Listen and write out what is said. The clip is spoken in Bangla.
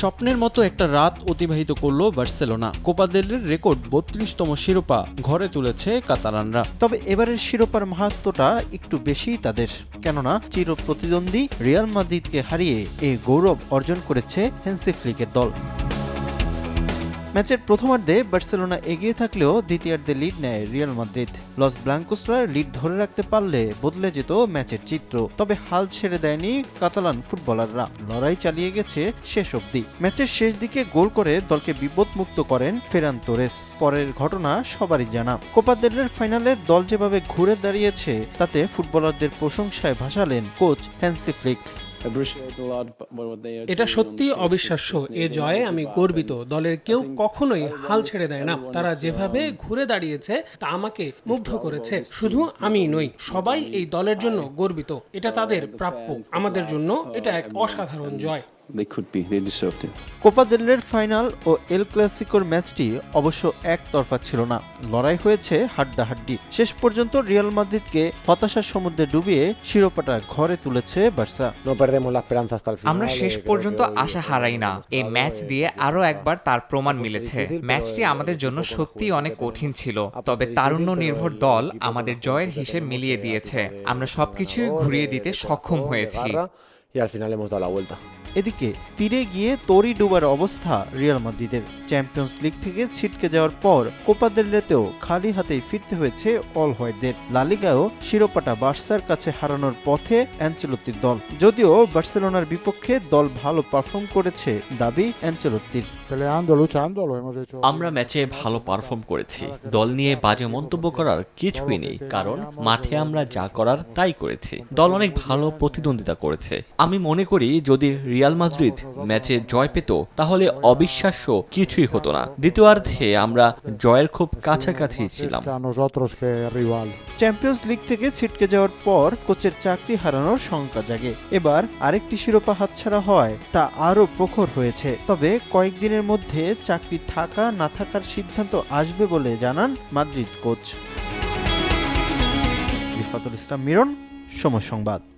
স্বপ্নের মতো একটা রাত অতিবাহিত করল বার্সেলোনা। কোপা দেলের রেকর্ড বত্রিশতম শিরোপা ঘরে তুলেছে কাতালানরা। তবে এবারের শিরোপার মাহাত্মটা একটু বেশি তাদের। কেননা চির প্রতিদ্বন্দ্বী রিয়াল মাদ্রিদকে হারিয়ে এই গৌরব অর্জন করেছে হেন্সি ফ্লিকের দল। ম্যাচের প্রথমার্ধে বার্সেলোনা এগিয়ে থাকলেও দ্বিতীয়ার্ধে লিড নেয় রিয়াল মাদ্রিদ। লস ব্লাঙ্কোসরা লিড ধরে রাখতে পারলে বদলে যেত ম্যাচের চিত্র, তবে হাল ছেড়ে দেয়নি কাতালান ফুটবলাররা। লড়াই চালিয়ে গেছে শেষ অবধি। ম্যাচের শেষ দিকে গোল করে দলকে বিপদমুক্ত করেন ফেরান তোরেস। পরের ঘটনা সবারই জানা। কোপা দেলের ফাইনালে দল যেভাবে ঘুরে দাঁড়িয়েছে, তাতে ফুটবলারদের প্রশংসায় ভাসালেন কোচ হ্যান্সি ফ্লিক। এটা সত্যি অবিশ্বাস্য। এ জয়ে আমি গর্বিত। দলের কেউ কখনোই হাল ছেড়ে দেয় না। তারা যেভাবে ঘুরে দাঁড়িয়েছে তা আমাকে মুগ্ধ করেছে। শুধু আমি নই সবাই এই দলের জন্য গর্বিত। এটা তাদের প্রাপ্য। আমাদের জন্য এটা এক অসাধারণ জয়. কোপা দেলের ফাইনাল ও এল ক্লাসিকোর ম্যাচটি অবশ্য একতরফা ছিল না। লড়াই হয়েছে হাড্ডাহাড্ডি। শেষ পর্যন্ত রিয়াল মাদ্রিদকে হতাশার সমুদ্রে ডুবিয়ে শিরোপাটা ঘরে তুলেছে Barca. No perdemos la esperanza hasta el final. আমরা eh, শেষ creo পর্যন্ত আশা হারাই না। এই ম্যাচ দিয়ে আরও একবার তার প্রমাণ মিলেছে। ম্যাচটি আমাদের জন্য সত্যি অনেক কঠিন ছিল তবে তারুণ্য নির্ভর দল আমাদের জয়ের হিসেব মিলিয়ে দিয়েছে। আমরা সবকিছুই ঘুরিয়ে দিতে সক্ষম হয়েছি। এদিকে তীরে গিয়ে তরি ডুবার অবস্থা রিয়াল মাদ্রিদের। চ্যাম্পিয়ন্স লিগ থেকে ছিটকে যাওয়ার পর কোপা দেল খালি হাতেই ফিরতে হয়েছে অল হোয়াইটদের। লালিগাও শিরোপাটা বার্সার কাছে হারানোর পথে অ্যাঞ্চেলত্তির দল। যদিও বার্সেলোনার বিপক্ষে দল ভালো পারফর্ম করেছে দাবি অ্যাঞ্চেলত্তির। hecho. আমরা ম্যাচে ভালো পারফর্ম করেছি। দল নিয়ে বাজে মন্তব্য করার কিছুই নেই কারণ মাঠে আমরা যা করার তাই করেছি। দল অনেক ভালো প্রতিদ্বন্দ্বিতা করেছে। আমি মনে করি যদি রিয়াল মাদ্রিদ ম্যাচে জয় পেত, তাহলে অবিশ্বাস্য কিছুই হতো না। দ্বিতীয়ার্ধে আমরা জয়ের খুব কাছাকাছি ছিলাম. চ্যাম্পিয়ন্স লিগ থেকে ছিটকে যাওয়ার পর কোচের চাকরি হারানোর শঙ্কা জাগে। এবার আরেকটি শিরোপা হাতছাড়া হয়, তা আরও প্রখর হয়েছে। তবে কয়েকদিনের মধ্যে চাকরি থাকা না থাকার সিদ্ধান্ত আসবে বলে জানান মাদ্রিদ কোচ। রিফাতুল ইসলাম মিরন, সময় সংবাদ।